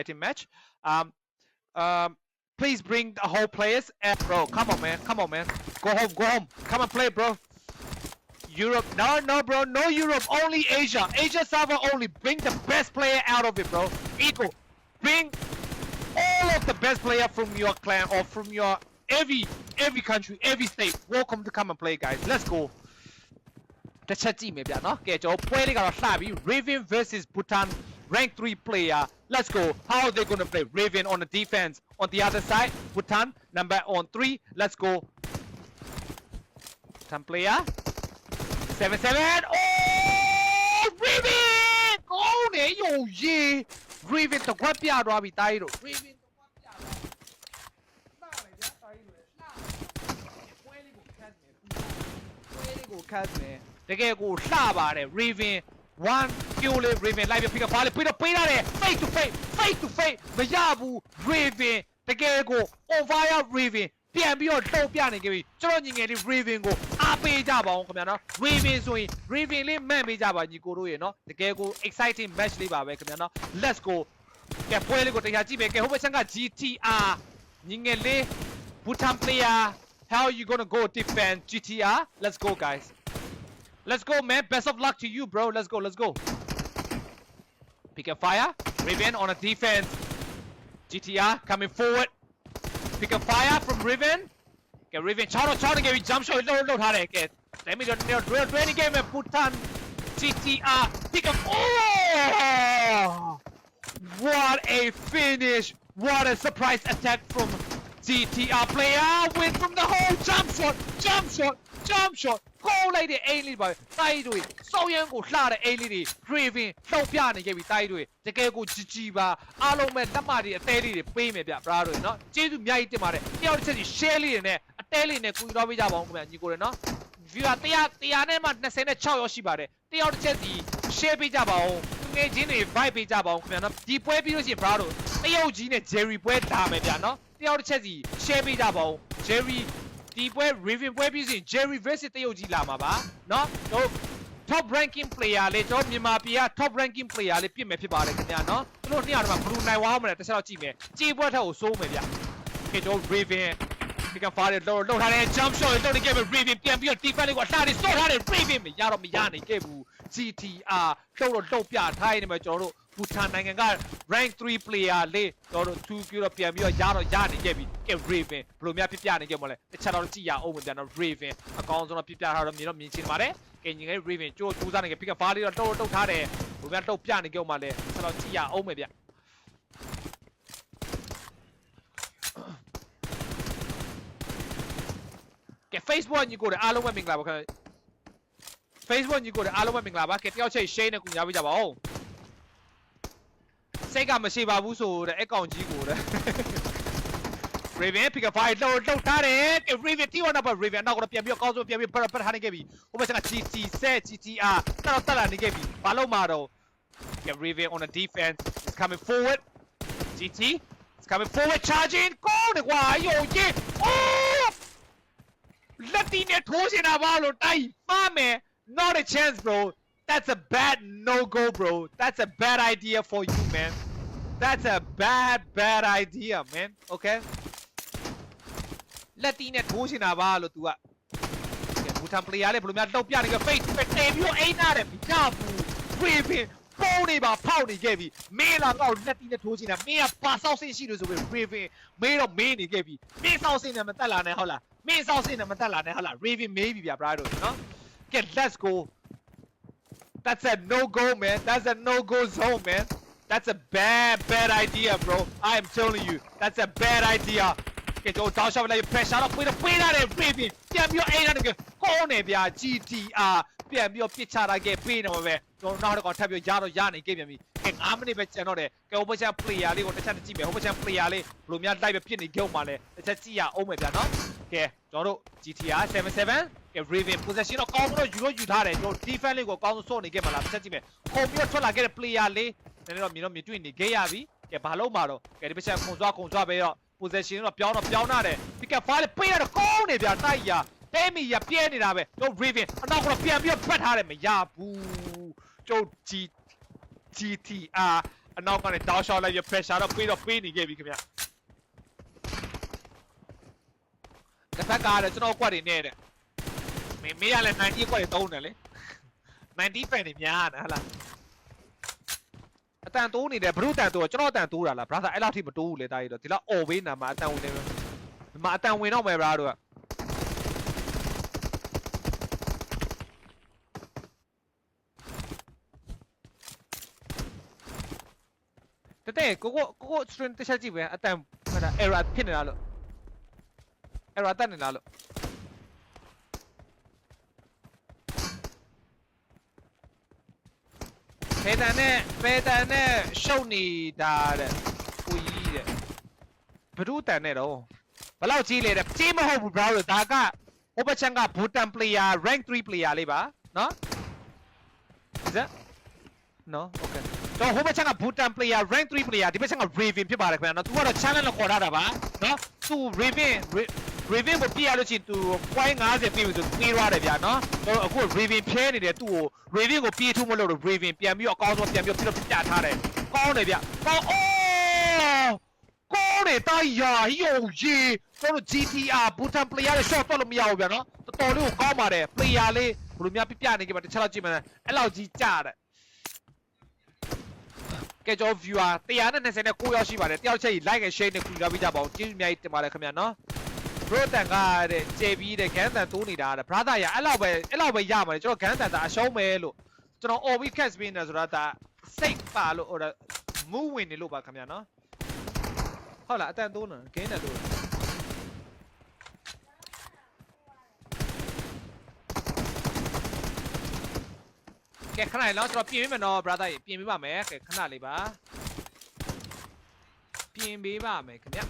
exciting match. Um, um, please bring the whole players. And bro, come on, man. Come on, man. Go home. Go home. Come and play, bro. Europe. No, no, bro. No Europe. Only Asia. Asia server only. Bring the best player out of it, bro. Eagle. Bring all of the best player from your clan or from your every every country, every state. Welcome to come and play, guys. Let's go. တစ်ချက်ကြည့်မယ်ဗျာနော်ကဲကျွန်တော်ပွဲလေးကတော့လှပြီ Raven versus Bhutan rank 3 player let's go how are they going to play Raven on the defense on the other side Bhutan number on 3 let's go Bhutan player 77 oh Raven ကောင်းနေယိုရေ Raven တကွက်ပြသွားပြီတားရီတို့ Raven တကွက်ပြသွားပြီလှတယ်ဗျာတားရီတို့လှတယ်ပွဲလေးကိုခတ်နေပွဲလေးကိုခတ်နေတကယ်ကိုလှပါတယ် Raven 1 kill လေး Raven လိုက်ပြီးဖိကပါလေပြီးတော့ပေးရတယ် face to face face to face မရဘူး Raven တကယ်ကို on fire Raven ပြန်ပြီးတော့တုံ့ပြနေကြပြီကျွန်တော်ညီငယ်လေး Raven ကိုအားပေးကြပါအောင်ခင်ဗျာနော် Raven ဆိုရင် Raven လေးမှန်ပေးကြပါညီကိုတို့ရေနော်တကယ်ကို exciting match လေးပါပဲခင်ဗျာနော် let's go ကဲပွဲလေးကိုတရားကြည့်မယ်ကဲဟိုဘက်ချက်က GTR ညီငယ်လေး Bhutan player how you gonna go defend GTR let's go guys Let's go, man. Best of luck to you, bro. Let's go, let's go. Pick up fire. Riven on a defense. GTR coming forward. Pick up fire from Riven. Okay, Riven. Charo, Charo, get jump shot. Load, load, hard. Okay. Let me drill, training game and on GTR. Pick up. Oh! What a finish. What a surprise attack from GTR player. Win from the hole. Jump shot. Jump shot. jump shot ကိုလိုက်တဲ့အိမ်လေးပါပဲတိုက်တွေစောင်းရမ်းကိုလှတဲ့အိမ်လေးတွေ driven လှုပ်ပြနေခဲ့ပြီတိုက်တွေတကယ်ကိုကြီးကြီးပါအားလုံးပဲလက်မတွေအသေးလေးတွေပေးမယ်ဗျ bra တွေနော်ကျေးဇူးအများကြီးတင်ပါတယ်တယောက်တစ်ချက်စီ share လေးတွေနဲ့အသေးလေးနဲ့ကူညီတော့ပေးကြပါအောင်ခင်ဗျညီကိုတွေနော် viewer 100 100နဲ့မှ26ရောက်ရှိပါတယ်တယောက်တစ်ချက်စီ share ပေးကြပါအောင်ငယ်ချင်းတွေ vibe ပေးကြပါအောင်ခင်ဗျာနော်ဒီပွဲပြီးလို့ရှိရင် bra တို့တယောက်ကြီးနဲ့ Jerry ပွဲဒါမယ်ဗျာနော်တယောက်တစ်ချက်စီ share ပေးကြပါအောင် Jerry ဒီပွဲ Raven ပွဲပြီးဆိုရင် Jerry versus တရုတ်ကြီးလာမှာပါเนาะတို့ top ranking player လေကျွန်တော်မြန်မာပြည်က top ranking player လေးပြစ်မယ်ဖြစ်ပါတယ်ခင်ဗျာเนาะသူတို့နှစ်ယောက်တော့ဘလူးနိုင်ဝါအောင်မလဲတစ်ချက်တော့ကြည့်မယ်ကြေးပွဲထက်ကိုစိုးမယ်ဗျကဲကျွန်တော် Raven ဒီကဖားတယ်တော့လောက်ထားတဲ့ jump shot တွေတော့ဒီကဲ Raven ပြန်ပြီးတော့ defense လေးကိုအလှတွေစော့ထားတယ် Raven မရတော့မရနိုင်ခဲ့ဘူး GTR လှုပ်တော့လှုပ်ပြထားနေမှာကျွန်တော်တို့ ဘူထန်နိုင်ငံက rank 3 player လေးကျွန်တော်တို့2ပြီးတော့ပြန်ပြီးတော့ရတော့ရနေခဲ့ပြီကဲ Raven ဘယ်လိုများပြပြနေခဲ့မလဲတစ်ချက်တော့ကြည့်ရအောင်ပြန်တော့ Raven အကောင်းဆုံးတော့ပြပြထားတော့မြင်တော့မြင်ချင်ပါတယ်ကဲညီငယ် Raven ကြိုးကြိုးစားနေခဲ့ pick up ဖားလေးတော့တုတ်တုတ်ထားတယ်ဘယ်လိုများတုတ်ပြနေကြမလဲဆက်တော့ကြည့်ရအောင်မယ်ဗျကဲ Facebook ညီကိုတွေအားလုံးပဲမင်္ဂလာပါခင်ဗျ Facebook ညီကိုတွေအားလုံးပဲမင်္ဂလာပါကဲတယောက်ချိတ် share နဲ့ကူညာပေးကြပါဦး စိတ်ကမရှိပါဘူးဆိုတဲ့အကောင်ကြီးကိုတဲ့ Raven pick up fire တော့တော့ထားတယ်ကဲ Raven တီးဝနာပါ Raven နောက်ကတော့ပြန်ပြီးတော့ကောင်းဆုံးပြန်ပြီးပတ်ပတ်ထားနေခဲ့ပြီဟိုဘက်က GT set GTR တော့တက်လာနေခဲ့ပြီဘာလို့မှာတော့ကဲ Raven on the defense is coming forward GT is coming forward charging ကိုနေကွာယိုကြီး oh လက်တီနဲ့ထိုးစင်တာပါလို့တိုက်မှားမယ် not a chance bro that's a bad no go bro that's a bad idea for you man that's a bad bad idea man okay လက်တီနဲ့ထိုးစင်တာပါလို့ तू ကဘူတန် player လေးဘယ်လိုများလောက်ပြနေကြ face to face တင်ပြီးတော့အိမ်နာတယ်မကြဘူးဝေပင်ပုံးနေပါဖောက်နေခဲ့ပြီမင်းလာတော့လက်တီနဲ့ထိုးချင်တာမင်းကပါဆောက်စင်ရှိလို့ဆိုပြီး Raven မင်းတော့မင်းနေခဲ့ပြီမင်းဆောက်စင်နဲ့မတက်လာနဲ့ဟုတ်လားမင်းဆောက်စင်နဲ့မတက်လာနဲ့ဟုတ်လား Raven မေးပြီဗျာ brother တို့နော် Get let's go That's a no go man That's a no go zone man That's a bad bad idea bro I am telling you That's a bad idea ကဲတော့တောင်းရှောက်လိုက် pressure တော့ပြေးတော့ပြေးရတယ် Raven ပြန်ပြီးတော့အိမ်ရတယ်ကောင်းနေဗျာ GTR ပြန်ပြီးတော့ပစ်ချတာခဲ့ပေးနေမှာပဲကျွန်တော်နောက်တော့ထပ်ပြီးရတော့ရနေခဲ့ပြန်ပြီကဲ9မိနစ်ပဲကျန်တော့တယ်ကဲဟိုဘက်ချန် player လေးကိုတစ်ချက်ကြည့်မယ်ဟိုဘက်ချန် player လေးဘယ်လိုများလိုက်ပဲဖြစ်နေကြုံပါလဲတစ်ချက်ကြည့်ရအောင်မယ်ဗျာနော်ကဲကျွန်တော်တို့ GTR 77ကဲ Raven possession တော့ကောင်းတော့ယူလို့ယူထားတယ်ကျွန်တော် defense လေးကိုအကောင်းဆုံးစော့နေခဲ့မှာလားတစ်ချက်ကြည့်မယ်ခုံပြီးတော့ထွက်လာခဲ့တဲ့ player လေး နည်းနည်းတော့မြင်တော့မြင်တွေ့နေခဲ့ရပြီကဲဘာလို့မှာတော့ကဲဒီဘက်ချန်ခုံစွာခုံစွာပဲတော့ possession တော့ပြောင်းတော့ပြောင်းလာတယ် pick up fire ပေးရတော့ကောင်းနေဗျာတိုက်ရတဲမီရပြဲနေတာပဲတို့ Raven အနောက်ကတော့ပြန်ပြီးတော့ဖတ်ထားတယ်မရဘူးကျုပ် G GTR အနောက်ကနေတောင်းရှော့လိုက်ပြီး pressure တော့ပေးတော့ပေးနေခဲ့ပြီခင်ဗျတစ်ဖက်ကလည်းကျွန်တော်ကွက်တွေနဲ့တဲ့မင်းမေးရလဲ90ကွက်တွေသုံးတယ်လေ90ဖန်တွေများတယ်ဟလား အတန်တိုးနေတယ်ဘရုတန်တိုးကျွန်တော်အတန်တိုးတာလား brother အဲ့လောက်ထိမတိုးဘူးလေတာကြီးတော့ဒီလောက်အော်ပေးနာမှာအတန်ဝင်နေမယ်ဒီမှာအတန်ဝင်တော့မယ် brother တို့ကတတဲ့ကိုကိုကိုကို string တစ်ချက်ကြည့်ပဲအတန်ဟိုဒါ error ဖြစ်နေတာလို့ error တက်နေလားလို့ ဖေတန်နဲ့ဖေတန်နဲ့ရှုပ်နေတာတဲ့ကိုကြီးတဲ့ဘဒုတန်နဲ့တော့ဘယ်လောက်ကြီးလဲတဲ့ကြီးမဟုတ်ဘူး bro လို့ဒါကဟိုဘချန်ကဘူတန် player rank 3 player လေးပါနော် is that no okay တော့ဟိုဘက်ချက်ကဘူတန် player rank 3 player ဒီဘက်ချက်က raven ဖြစ်ပါတယ်ခင်ဗျာနော်သူကတော့ channel လောက်ခေါ်ထားတာပါနော်သူ raven raven ကိုပြရလို့ရှိရင်သူ point 50ပြီးပြီဆိုပြီးသွားတယ်ဗျာနော်တော့အခု raven ဖဲနေတယ်သူ့ကို raven ကိုပြေးထုမလို့လို့ raven ပြန်ပြီးတော့အကောင်းဆုံးပြန်ပြီးတော့ပြတော့ပြထားတယ်ကောင်းတယ်ဗျကောင်းအိုးကောင်းတယ်တာယာဟီယိုဂျီကျွန်တော် GTR ဘူတန် player ရဲ့ shot တော့လို့မရဘူးဗျာနော်တော်တော်လေးကိုကောင်းပါတယ် player လေးဘယ်လိုများပြပြနေကြပါတစ်ချက်လောက်ကြည့်မယ်အဲ့လောက်ကြီးကြတယ်ကဲကျွန်တော် viewer 129ရောက်ရှိပါတယ်တယောက်ချက်ကြီး like and share နဲ့ကူလာပြီးကြပါဦးကျေးဇူးအများကြီးတင်ပါတယ်ခင်ဗျာနော် bro တန်ကတဲ့ကျေပြီးတဲ့ gun တန်တိုးနေတာတဲ့ brother ရအဲ့လောက်ပဲအဲ့လောက်ပဲရမှာလေကျွန်တော် gun တန်တာအရှုံးပဲလို့ကျွန်တော် OB catch ပေးနေဆိုတာဒါစိတ်ပါလို့ဟိုဒါ move ဝင်နေလို့ပါခင်ဗျာနော်ဟုတ်လားအတန်တိုးနေ gain တန်တိုးကဲခဏလေးနော်ကျွန်တော်ပြင်ပေးမယ်နော် brother ရေပြင်ပေးပါမယ်ကဲခဏလေးပါပြင်ပေးပါမယ်ခင်ဗျ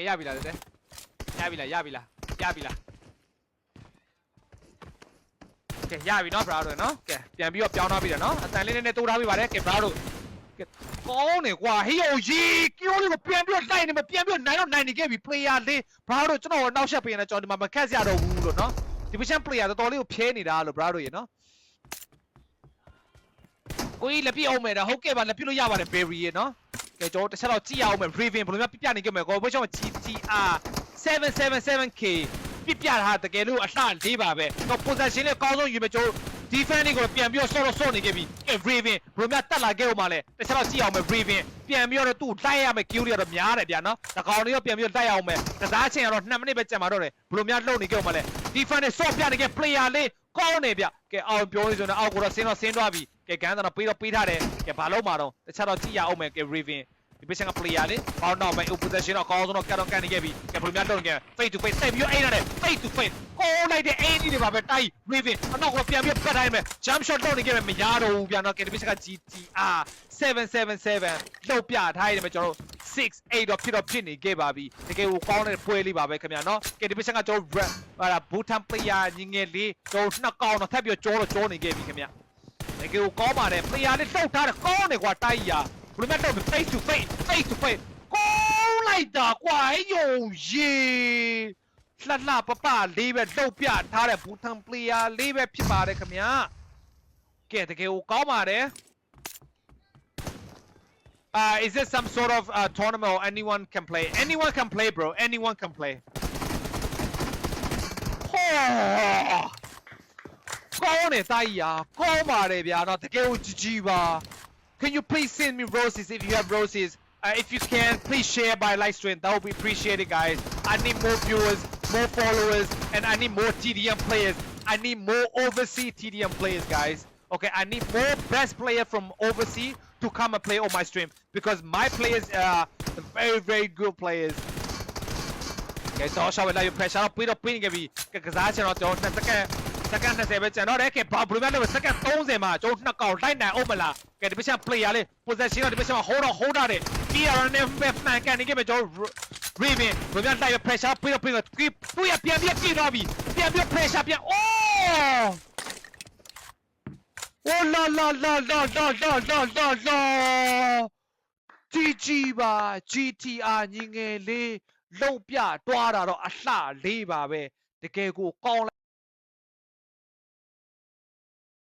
ကဲရပြီလားတဲ့ရပြီလားရပြီလားရပြီလားကဲရပြီနော် brother နော်ကဲပြန်ပြီးတော့ပြောင်းထားပြီတယ်နော်အတန်လေးနဲ့တိုးထားပြီပါတယ်ကဲ brother ကဲကောင်းနေကွာဟေးယိုရီကီယိုလေးကိုပြန်ပြီးတော့တိုက်နေမှာပြန်ပြီးတော့နိုင်တော့နိုင်နေခဲ့ပြီ player လေး brother ကျွန်တော်နောက်ဆက်ပေးနေကျွန်တော်ဒီမှာမခက်စရာတော့ဘူးလို့နော်ဒီ position player တော်တော်လေးကိုဖြဲနေတာလို့ brother ရေနော်ကိုကြီးလက်ပြအောင်မယ်တော့ဟုတ်ကဲ့ပါလက်ပြလို့ရပါတယ် berry ရေနော် ကဲကျွန်တော်တစ်ချက်တော့ကြည့်ရအောင်မယ် Raven ဘယ်လိုများပြပြနေကြမယ်ကိုဘယ်ချောင်း GTR 777K ပြပြထားတကယ်လို့အလှလေးပါပဲတော့ possession လေးအကောင်းဆုံးယူမယ်ကျွန်တော် defense ကိုပြန်ပြီးတော့ဆော့တော့ဆော့နေခဲ့ပြီကဲ Raven ဘယ်လိုများတက်လာခဲ့အောင်မလဲတစ်ချက်တော့ကြည့်အောင်မယ် Raven ပြန်ပြီးတော့သူ့တိုက်ရမယ် kill တွေတော့များတယ်ဗျာနော်တကောင်လေးတော့ပြန်ပြီးတော့တိုက်ရအောင်မယ်ကစားချင်ကတော့2မိနစ်ပဲကြံပါတော့တယ်ဘယ်လိုများလှုပ်နေခဲ့အောင်မလဲ defense နဲ့ဆော့ပြနေခဲ့ player လေးကောင်းနေဗျကဲအောင်ပြောနေဆိုတော့အောက်ကိုတော့ဆင်းတော့ဆင်းသွားပြီ ကဲကန်တော့ပေးတော့ပေးထားတယ်ကဲဘာလို့မှာတော့တစ်ချက်တော့ကြည့်ရအောင်မယ်ကဲ Raven ဒီပစ်ချင်က player လေပေါင်းတော့မယ် opposition တော့အကောင်းဆုံးတော့ကတ်တော့ကန်နေခဲ့ပြီကဲဘယ်လိုများလုပ်နေခဲ့ face to face တိုက်ပြီးတော့အိမ်ရတယ် face to face ကိုလိုက်တဲ့အိမ်ကြီးတွေပါပဲတိုက် Raven အနောက်ကပြန်ပြီးပတ်တိုင်းမယ် jump shot လုပ်နေခဲ့မယ်မရတော့ဘူးပြန်တော့ကဲဒီပစ်ချင်က GTR 777လှုပ်ပြထားရတယ်မယ်ကျွန်တော်တို့6 8တော့ဖြစ်တော့ဖြစ်နေခဲ့ပါပြီတကယ်ကိုကောင်းတဲ့ပွဲလေးပါပဲခင်ဗျာနော်ကဲဒီပစ်ချင်ကကျွန်တော်ဟာဒါ Bhutan player ညီငယ်လေးကျွန်တော်နှစ်ကောင်တော့ထပ်ပြီးတော့ကြောတော့ကြောနေခဲ့ပြီခင်ဗျာ တကယ်ကိုကောင်းပါတယ် player လေးလှုပ်ထားတယ်ကောင်းတယ်ကွာတိုက်ရဘယ်လိုမဲ့တော့ face to face face to face ကောင်းလိုက်တာကွာဟဲ့ယုံရေလှလှပပလေးပဲလှုပ်ပြထားတဲ့ဘူထန် player လေးပဲဖြစ်ပါတယ်ခင်ဗျာကဲတကယ်ကိုကောင်းပါတယ် Uh, is this some sort of uh, tournament or anyone can play? Anyone can play, bro. Anyone can play. Oh! ကောင်းတယ်တိုက်ရကောင်းပါတယ်ဗျာနော်တကယ်ကိုကြည်ကြည်ပါ Can you please send me roses if you have roses? Uh, if you can, please share by live stream. That would be appreciated, guys. I need more viewers, more followers, and I need more TDM players. I need more overseas TDM players, guys. Okay, I need more best player from overseas to come and play on my stream because my players are very, very good players. ကဲတော့ရှောက်လာရ pressure တော့ပြီးတော့ပြီးနေပြီကဲကစားချင်တော့ကျွန်တော်2စက္ကန့် စက္ကန့်20ပဲကျန်တော့တယ်ကဲဘာဘယ်လိုများလဲစက္ကန့်30မှာကျွန်တော်နှစ်ကောင်လိုက်နိုင်အောင်မလားကဲဒီပချန် player လေး possession တော့ဒီပချန်မှာ hold on hold တယ် PR နဲ့မှန်ကန်နေခဲ့မယ်ကျွန်တော် Raven ဘယ်လိုများလိုက်ရ pressure ပြီးတော့ပြီးတော့သူရပြန်ပြန်ပြေးတော့ပြီပြန်ပြန် pressure ပြန် oh Oh la la la la la la la la la GG ပါ GTR ညီငယ်လေးလုံပြတွားတာတော့အလှလေးပါပဲတကယ်ကိုကောင်း